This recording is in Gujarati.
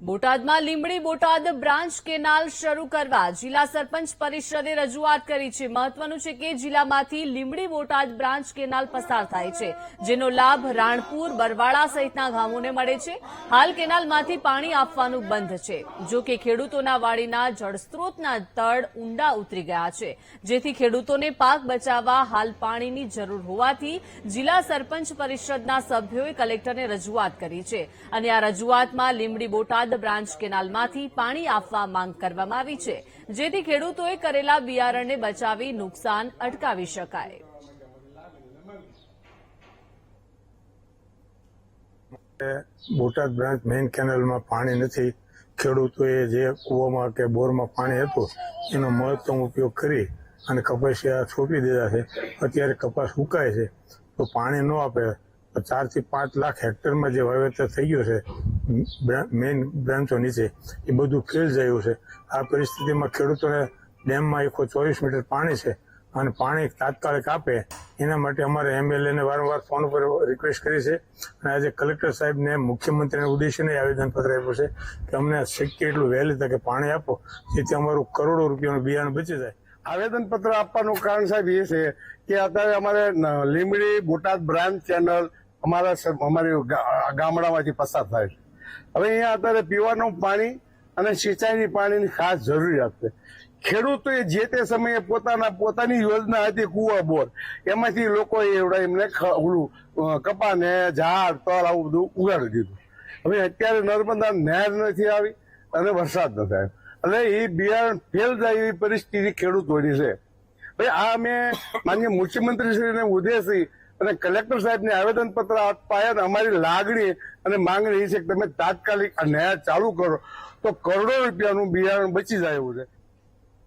બોટાદમાં લીંબડી બોટાદ બ્રાન્ચ કેનાલ શરૂ કરવા જિલ્લા સરપંચ પરિષદે રજૂઆત કરી છે. મહત્વનું છે કે જિલ્લામાંથી લીંબડી બોટાદ બ્રાન્ચ કેનાલ પસાર થાય છે, જેનો લાભ રાણપુર, બરવાળા સહિતના ગામોને મળે છે. હાલ કેનાલમાંથી પાણી આપવાનું બંધ છે. જો કે ખેડૂતોના વાડીના જળસ્ત્રોતના તળ ઊંડા ઉતરી ગયા છે. જેથી ખેડૂતોને પાક બચાવવા હાલ પાણીની જરૂર હોવાથી જિલ્લા સરપંચ પરિષદના સભ્યોએ કલેક્ટરને રજૂઆત કરી છે. અને આ રજૂઆતમાં લીંબડી બોટાદ બ્રાન્ચ કેનાલમાંથી પાણી આપવા માંગ કરવામાં આવી છે. જેથી ખેડૂતોએ કરેલા બિયારણને બચાવી નુકસાન અટકાવી શકાય. બોટાદ બ્રાન્ચ મેઇન કેનાલમાં પાણી નથી. ખેડૂતોએ જે કૂવામાં કે બોરમાં પાણી હતું, એનો મહત્તમ ઉપયોગ કરી અને કપાસિયા છોપી દીધા છે. અત્યારે કપાસ સુકાય છે. તો પાણી ન આપે. તો ચારથી પાંચ લાખ હેક્ટરમાં જે વાવેતર થઈ ગયું છે મેઇન બ્રાન્ચો નીચે, એ બધું ફેલ જયું છે. આ પરિસ્થિતિમાં ખેડૂતોને ડેમમાં એકસો ચોવીસ મીટર પાણી છે અને પાણી તાત્કાલિક આપે. એના માટે અમારે એમએલએને વારંવાર ફોન પર રિક્વેસ્ટ કરી છે. અને આજે કલેક્ટર સાહેબને મુખ્યમંત્રીને ઉદ્દેશીને આવેદનપત્ર આપ્યું છે કે અમને શક્ય એટલું વહેલી તકે પાણી આપો, જેથી અમારું કરોડો રૂપિયાનું બિયારણ બચી જાય. આવેદન પત્ર આપવાનું કારણ સાહેબ એ છે કે અત્યારે અમારે લીમડી બોટાદ બ્રાન્ચ ચેનલ અમારા અમારી ગામડામાંથી પસાર થાય છે. હવે અહીંયા અત્યારે પીવાનું પાણી અને સિંચાઈની પાણીની ખાસ જરૂરિયાત છે. ખેડૂતોએ જે તે સમયે પોતાના પોતાની યોજના હતી કુવા બોર એમાંથી લોકોએ એવડા એમને ઓલું અ, કપા ને ઝાડ તળ આવું બધું ઉગાડી દીધું. હવે અત્યારે નર્મદા નહેર નથી આવી અને વરસાદ નથી આવ્યો. એટલે એ બિયારણ ફેલ જાય એવી પરિસ્થિતિ ખેડૂતોની છે. ભાઈ આ અમે માન્ય મુખ્યમંત્રીશ્રીને ઉદ્દેશી અને કલેક્ટર સાહેબને આવેદન પત્ર અપાયા અને અમારી લાગણી અને માંગણી એ છે કે તમે તાત્કાલિક આ નહેર ચાલુ કરો. તો કરોડો રૂપિયાનું બિયારણ બચી જાય એવું છે.